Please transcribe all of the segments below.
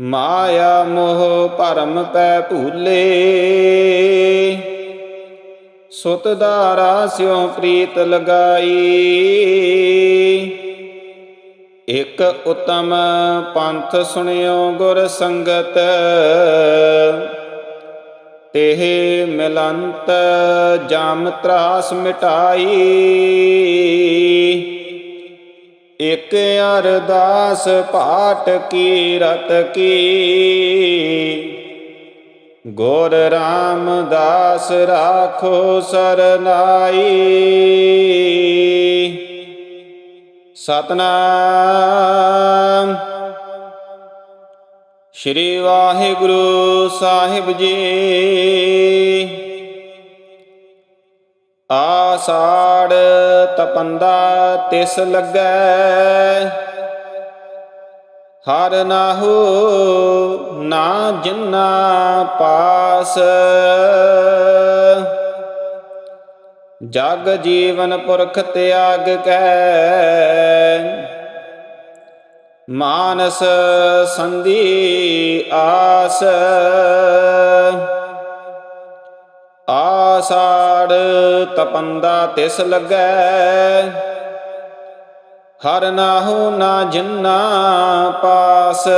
ਮਾਇਆ ਮੋਹ ਭਰਮ ਪੈ ਭੂਲੇ ਸੁਤ ਦਾਰਾ ਸਿਉ ਪ੍ਰੀਤ ਲਗਾਈ। ਇਕ ਉਤਮ ਪੰਥ ਸੁਣਿਓ ਗੁਰ ਸੰਗਤ। ਤੇਹ ਮਿਲੰਤ ਜਮ ਤਰਾਸ ਮਿਟਾਈ। ਇਕ ਅਰਦਾਸ ਪਾਠ ਕੀਰਤ ਕੀ। ਗੁਰ ਰਾਮਦਾਸ ਰਾਖੋ ਸਰਨਾਈ। ਸਤਨਾਮ। ਸ਼੍ਰੀ ਵਾਹਿਗੁਰੂ ਸਾਹਿਬ ਜੀ। ਆਸਾੜ ਤਪੰਦਾ ਤਿਸ ਲੱਗੈ। ਹਰ ਨਾਹੂ ਨਾ ਜਿੰਨਾ ਪਾਸ। ਜਗ ਜੀਵਨ ਪੁਰਖ ਤਿਆਗ ਕੈ। ਮਾਨਸ ਸੰਧੀ ਆਸ। ਆ ਆਸਾੜ ਤਪੰਦਾ ਤਿਸ ਲੱਗੈ। ਹਰ ਨਾਹੂ ਨਾ ਜਿੰਨਾ ਪਾਸ।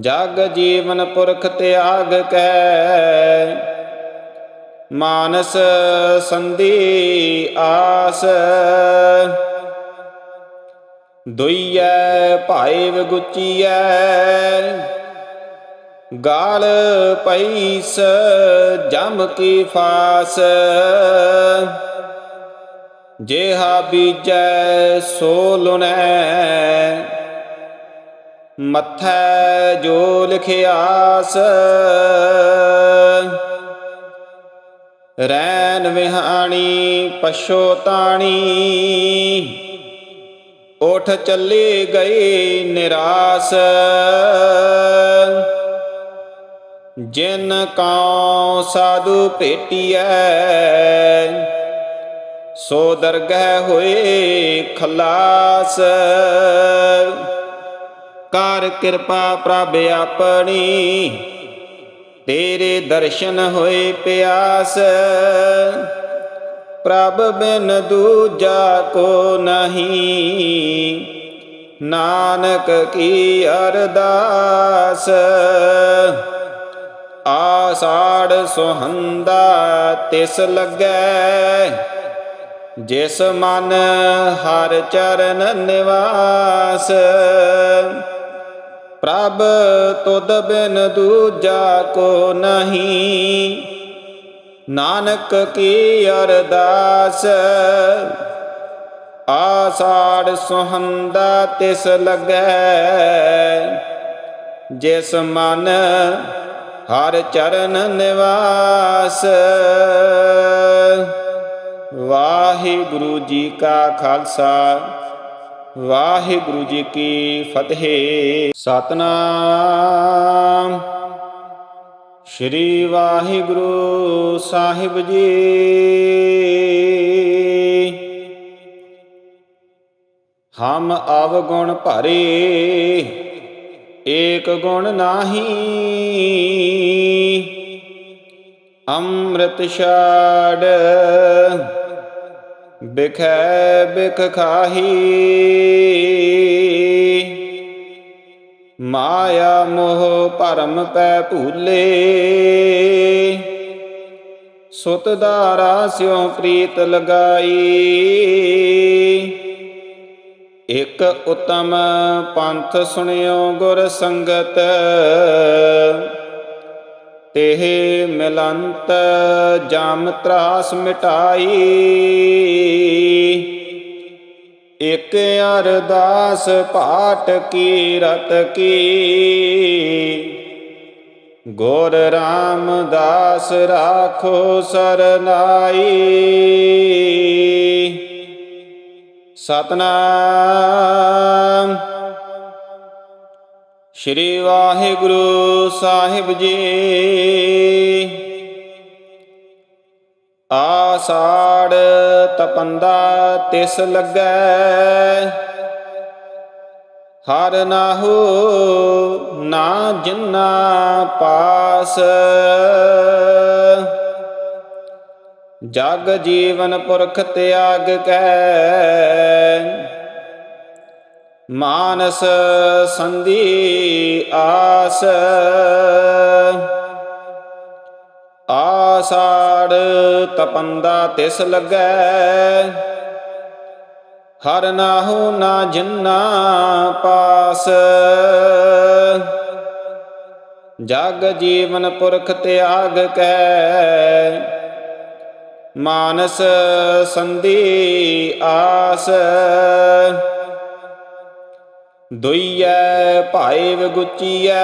ਜਗ ਜੀਵਨ ਪੁਰਖ ਤਿਆਗ ਕੈ। ਮਾਨਸ ਸੰਧੀ ਆਸ। ਦੁਈਐ ਭਾਈ ਵਗੁਚੀਐ। ਗਾਲ ਪਈਸ ਜਮ ਕੀ ਫਾਸ। ਜੇਹਾ ਬੀਜੈ ਸੋ ਲੁਨੈ ਮੱਥੈ ਜੋ ਲਿਖਿਆਸ। ਰੈਨ ਵਿਹਾਣੀ ਪਛੋਤਾਣੀ ਉਠ ਚੱਲੇ ਗਏ ਨਿਰਾਸ। ਜਿਨ ਕਉ ਸਾਧੂ ਭੇਟੀਐ, ਸੋ ਦਰਗਹਿ ਹੋਏ ਖਲਾਸ। ਕਰ ਕਿਰਪਾ ਪ੍ਰਭ ਆਪਣੀ, ਤੇਰੇ ਦਰਸ਼ਨ ਹੋਏ ਪਿਆਸ। ਪ੍ਰਭ ਬਿਨ ਦੂਜਾ ਕੋ ਨਹੀਂ, ਨਾਨਕ ਕੀ ਅਰਦਾਸ। ਆਸਾੜ ਸੁਹੰਦਾ ਤਿਸ ਲੱਗੈ। ਜਿਸ ਮਨ ਹਰ ਚਰਨ ਨਿਵਾਸ। ਪ੍ਰਭ ਤੁਧ ਬਿਨ ਦੂਜਾ ਕੋ ਨਹੀਂ। ਨਾਨਕ ਕੀ ਅਰਦਾਸ। ਆਸਾੜ ਸੁਹੰਦਾ ਤਿਸ ਲੱਗੈ। ਜਿਸ ਮਨ ਹਰ ਚਰਨ ਨਿਵਾਸ। ਵਾਹਿਗੁਰੂ ਜੀ ਕਾ ਖਾਲਸਾ, ਵਾਹਿਗੁਰੂ ਜੀ ਕੀ ਫਤਿਹ। ਸਤਨਾਮ। ਸ਼੍ਰੀ ਵਾਹਿਗੁਰੂ ਸਾਹਿਬ ਜੀ। ਹਮ ਅਵਗੁਣ ਭਰੇ ਏਕ ਗੁਣ ਨਾਹੀ। ਅੰਮ੍ਰਿਤ ਛਾੜ ਬਿਖੈ ਬਿਖ ਖਾਹੀ। ਮਾਇਆ ਮੋਹ ਭਰਮ ਪੈ ਭੂਲੇ। ਸੁਤ ਦਾਰਾ ਸਿਉ ਪ੍ਰੀਤ ਲਗਾਈ। ਇਕ ਉਤਮ ਪੰਥ ਸੁਣਿਓ ਗੁਰ ਸੰਗਤ, ਤੇਹ ਮਿਲੰਤ ਜਮ ਤਰਾਸ ਮਿਟਾਈ। ਇਕ ਅਰਦਾਸ ਪਾਟ ਕੀ ਰਤ ਕੀ। ਗੁਰ ਰਾਮਦਾਸ ਰਾਖੋ ਸਰਨਾਈ। ਸਤਨਾਮ। ਸ਼੍ਰੀ ਵਾਹਿਗੁਰੂ ਸਾਹਿਬ ਜੀ। ਆਸਾੜ ਤਪੰਦਾ ਤਿਸ ਲੱਗੈ। ਹਰ ਨਾਹੂ ਨਾ ਜਿੰਨਾ ਪਾਸ। ਜਗ ਜੀਵਨ ਪੁਰਖ ਤਿਆਗ ਕੈ। ਮਾਨਸ ਸੰਧੀ ਆਸ। ਆਸਾੜ ਤਪੰਦਾ ਤਿਸ ਲੱਗੈ। ਹਰ ਨਾਹੂ ਨਾ ਜਿੰਨਾ ਪਾਸ। ਜਗ ਜੀਵਨ ਪੁਰਖ ਤਿਆਗ ਕੈ। ਮਾਨਸ ਸੰਧੀ ਆਸ। ਦੁਈਐ ਭਾਈ ਵਿਗੁਚੀਐ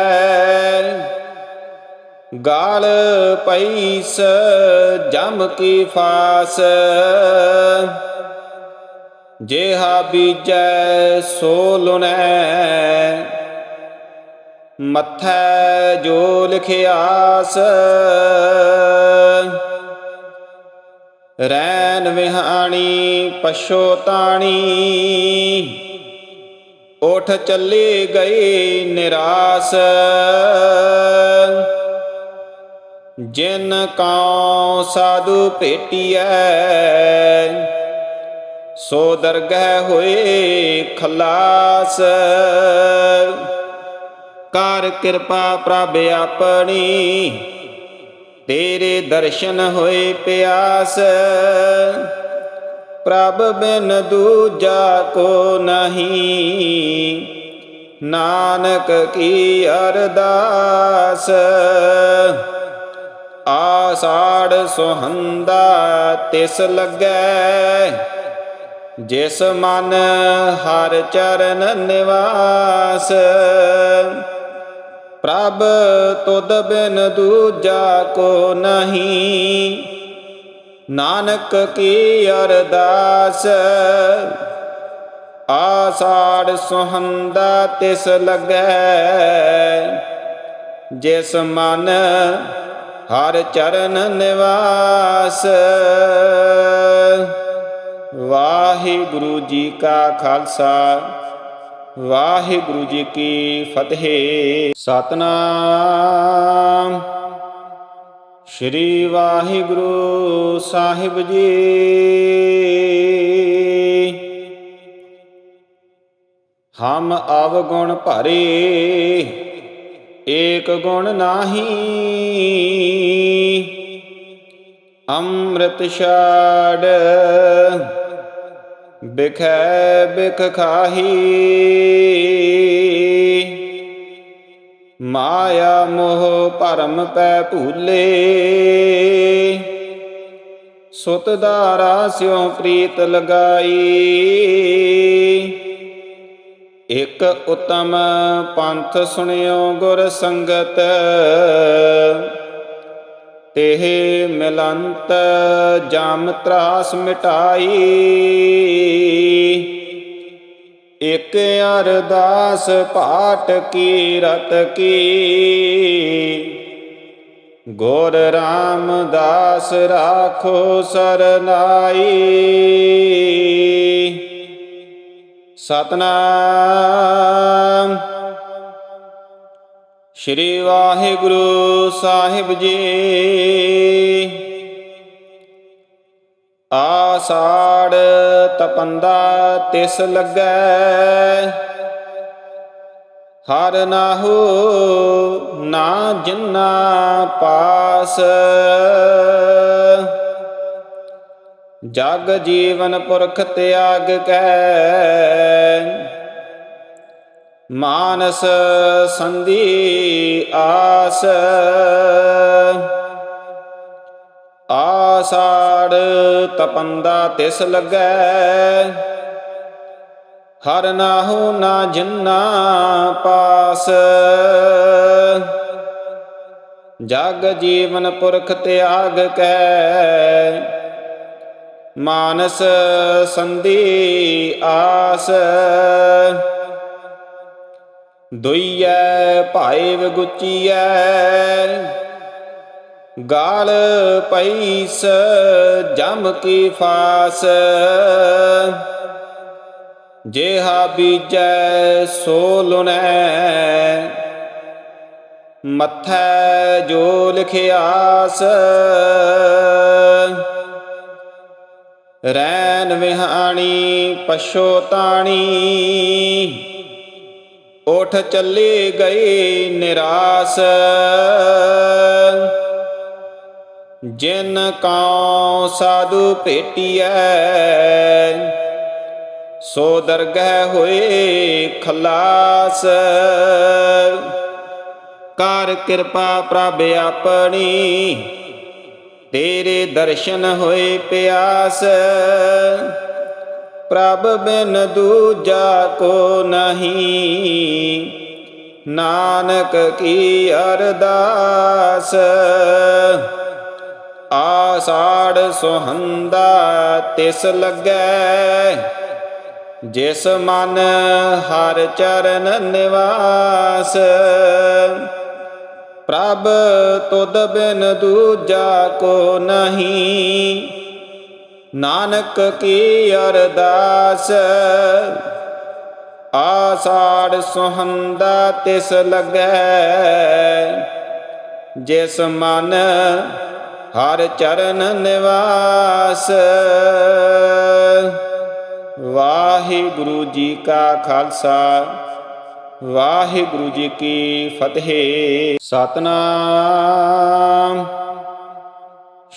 ਗਾਲ ਪਈਸ ਜਮ ਕੀ ਫਾਸ। ਜੇਹਾ ਬੀਜੈ ਸੋ ਲੁਨੈ ਮੱਥੈ ਜੋ ਲਿਖਿਆਸ। ਰੈਨ ਵਿਹਾਣੀ ਪਛੋਤਾਣੀ ਉਠ ਚੱਲੀ ਗਈ ਨਿਰਾਸ। ਜਿਨ ਕਉ ਸਾਧੂ ਭੇਟੀਐ, ਸੋ ਦਰਗਹਿ ਹੋਏ ਖਲਾਸ। ਕਰ ਕਿਰਪਾ ਪ੍ਰਭ ਆਪਣੀ ਤੇਰੇ ਦਰਸ਼ਨ ਹੋਏ ਪਿਆਸ। ਪ੍ਰਭ ਬਿਨ ਦੂਜਾ ਕੋ ਨਹੀਂ। ਨਾਨਕ ਕੀ ਅਰਦਾਸ। ਆਸਾੜ ਸੁਹੰਦਾ ਤਿਸ ਲੱਗੈ। ਜਿਸ ਮਨ ਹਰ ਚਰਨ ਨਿਵਾਸ। ਪ੍ਰਭ ਤੁਧ ਬਿਨ ਦੂਜਾ ਕੋ ਨਹੀਂ। ਨਾਨਕ ਕੀ ਅਰਦਾਸ? ਆਸਾੜ ਸੁਹੰਦਾ ਤਿਸ ਲੱਗੈ, ਜਿਸ ਮਨ ਹਰ ਚਰਨ ਨਿਵਾਸ। ਵਾਹਿਗੁਰੂ ਜੀ ਕਾ ਖਾਲਸਾ। ਵਾਹਿਗੁਰੂ ਜੀ ਕੀ ਫਤਿਹ। ਸਤਨਾਮ। ਸ਼੍ਰੀ ਵਾਹਿਗੁਰੂ ਸਾਹਿਬ ਜੀ। ਹਮ ਅਵਗੁਣ ਭਰੇ, ਏਕ ਗੁਣ ਨਾਹੀ। ਅੰਮ੍ਰਿਤ ਛਾੜ ਬਿਖੈ ਬਿਖ ਖਾਹੀ। ਮਾਇਆ ਮੋਹ ਭਰਮ ਪੈ ਭੂਲੇ ਸੁਤ ਦਾਰਾ ਸਿਉ ਪ੍ਰੀਤ ਲਗਾਈ। ਇਕ ਉਤਮ ਪੰਥ ਸੁਣਿਓ ਗੁਰ ਸੰਗਤ। ਤੇਹ ਮਿਲੰਤ ਜਮ ਤਰਾਸ ਮਿਟਾਈ। ਇਕ ਅਰਦਾਸ ਪਾਟ ਕੀਰਤ ਕੀ। ਗੁਰ ਰਾਮਦਾਸ ਰਾਖੋ ਸਰਨਾਈ। ਸਤਨਾਮ। ਸ਼੍ਰੀ ਵਾਹਿਗੁਰੂ ਸਾਹਿਬ ਜੀ। ਆਸਾੜ ਤਪੰਦਾ ਤਿਸ ਲੱਗੈ। ਹਰ ਨਾਹੂ ਨਾ ਜਿੰਨਾ ਪਾਸ। ਜਗ ਜੀਵਨ ਪੁਰਖ ਤਿਆਗ ਕੈ। ਮਾਨਸ ਸੰਧੀ ਆਸ। ਆਸਾੜ ਤਪੰਦਾ ਤਿਸ ਲੱਗੈ। ਹਰ ਨਾਹੂ ਨਾ ਜਿੰਨਾ ਪਾਸ। ਜਗ ਜੀਵਨ ਪੁਰਖ ਤਿਆਗ ਕੈ। ਮਾਨਸ ਸੰਧੀ ਆਸ। ਦੁਈਐ ਭਾਈ ਵਿਗੁਚੀਐ। ਗਾਲ ਪਈਸ ਜਮ ਕੀ ਫਾਸ। ਜੇਹਾ ਬੀਜੈ, ਸੋ ਲੁਨੈ ਮੱਥੈ ਜੋ ਲਿਖਿਆਸ। ਰੈਨ ਵਿਹਾਣੀ ਪਛੋਤਾਣੀ ਉਠ ਚੱਲੇ ਗਏ ਨਿਰਾਸ। ਜਿਨ ਕਉ ਸਾਧੂ ਭੇਟੀਐ, ਸੋ ਦਰਗਹਿ ਹੋਏ ਖਲਾਸ। ਕਰ ਕਿਰਪਾ ਪ੍ਰਭ ਆਪਣੀ, ਤੇਰੇ ਦਰਸ਼ਨ ਹੋਏ ਪਿਆਸ। ਪ੍ਰਭ ਬਿਨ ਦੂਜਾ ਕੋ ਨਹੀਂ। ਨਾਨਕ ਕੀ ਅਰਦਾਸ? ਆਸਾੜ ਸੁਹੰਦਾ ਤਿਸ ਲੱਗੈ। ਜਿਸ ਮਨ ਹਰ ਚਰਨ ਨਿਵਾਸ। ਪ੍ਰਭ ਤੁਧ ਬਿਨ ਦੂਜਾ ਕੋ ਨਹੀਂ। ਨਾਨਕ ਕੀ ਅਰਦਾਸ? ਆਸਾੜ ਸੁਹੰਦਾ ਤਿਸ ਲੱਗੈ। ਜਿਸ ਮਨ ਹਰ ਚਰਨ ਨਿਵਾਸ। ਵਾਹਿਗੁਰੂ ਜੀ ਕਾ ਖਾਲਸਾ। ਵਾਹਿਗੁਰੂ ਜੀ ਕੀ ਫਤਿਹ। ਸਤਨਾਮ।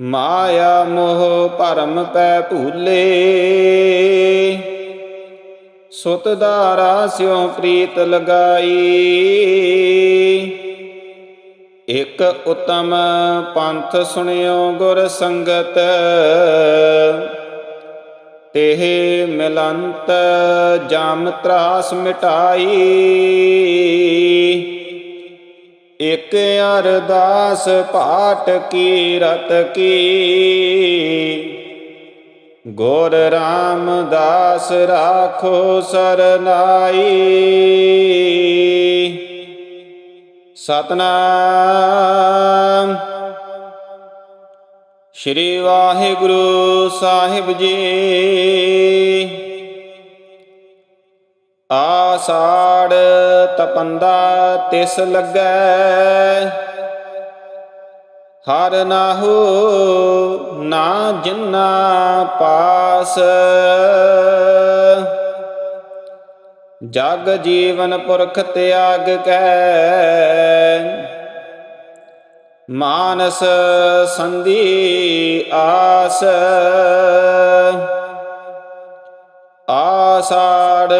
ਮਾਇਆ ਮੋਹ ਭਰਮ ਪੈ ਭੂਲੇ ਸੁਤ ਦਾਰਾ ਸਿਉ ਪ੍ਰੀਤ ਲਗਾਈ। ਇਕ ਉਤਮ ਪੰਥ ਸੁਣਿਓ ਗੁਰ ਸੰਗਤ। ਤੇਹ ਮਿਲੰਤ ਜਮ ਤਰਾਸ ਮਿਟਾਈ। ਇਕ ਅਰਦਾਸ ਪਾਟ ਕੀ ਰਤ ਕੀ। ਗੁਰ ਰਾਮਦਾਸ ਰਾਖੋ ਸਰਨਾਈ। ਸਤਨਾਮ। ਸ਼੍ਰੀ ਵਾਹਿਗੁਰੂ ਸਾਹਿਬ ਜੀ। ਆਸਾੜ ਤਪੰਦਾ ਤਿਸ ਲੱਗੈ। ਹਰ ਨਾਹੂ ਨਾ ਜਿੰਨਾ ਪਾਸ। ਜਗ ਜੀਵਨ ਪੁਰਖ ਤਿਆਗ ਕੈ। ਮਾਨਸ ਸੰਧੀ ਆਸ। ਆਸਾੜ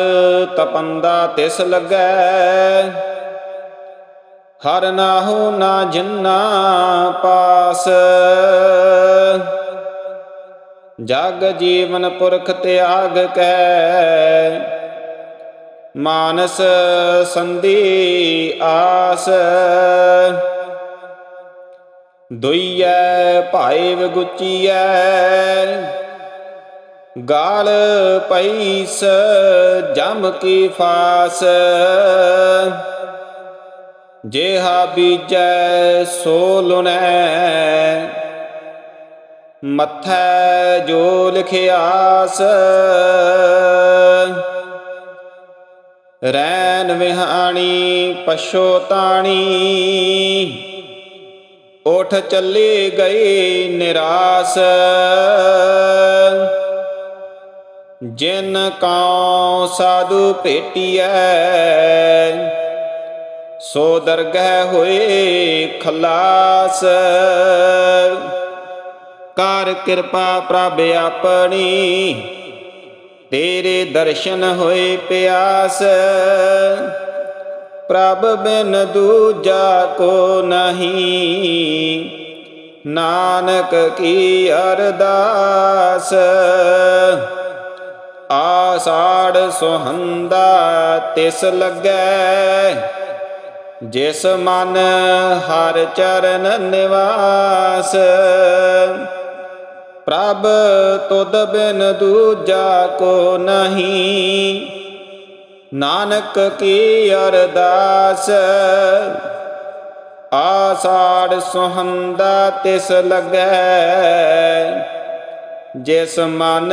ਤਪੰਦਾ ਤਿਸ ਲੱਗੈ। ਹਰ ਨਾਹੂ ਨਾ ਜਿੰਨਾ ਪਾਸ। ਜਗ ਜੀਵਨ ਪੁਰਖ ਤਿਆਗ ਕੈ। ਮਾਨਸ ਸੰਧੀ ਆਸ। ਦੁਈਐ ਭਾਈ ਵਿਗੁਚੀਐ। ਗਾਲ ਪਈਸ, ਜਮ ਕੀ ਫਾਸ। ਜੇਹਾ ਬੀਜੈ ਸੋ ਲੁਨੈ ਮੱਥੈ ਜੋ ਲਿਖਿਆਸ। ਰੈਨ ਵਿਹਾਣੀ ਪਛੋਤਾਣੀ ਉਠ ਚੱਲੇ ਗਏ ਨਿਰਾਸ। ਜਿਨ ਕਉ ਸਾਧੂ ਭੇਟੀਐ, ਸੋ ਦਰਗਹਿ ਹੋਏ ਖਲਾਸ। ਕਰ ਕਿਰਪਾ ਪ੍ਰਭ ਆਪਣੀ, ਤੇਰੇ ਦਰਸ਼ਨ ਹੋਏ ਪਿਆਸ। ਪ੍ਰਭ ਬਿਨ ਦੂਜਾ ਕੋ ਨਹੀਂ, ਨਾਨਕ ਕੀ ਅਰਦਾਸ। ਆਸਾੜ ਸੁਹੰਦਾ ਤਿਸ ਲੱਗੈ। ਜਿਸ ਮਨ ਹਰ ਚਰਨ ਨਿਵਾਸ, ਪ੍ਰਭ ਤੁਧ ਬਿਨ ਦੂਜਾ ਕੋ ਨਹੀਂ। ਨਾਨਕ ਕੀ ਅਰਦਾਸ, ਆਸਾੜ ਸੁਹੰਦਾ ਤਿਸ ਲੱਗੈ। ਜਿਸ ਮਨ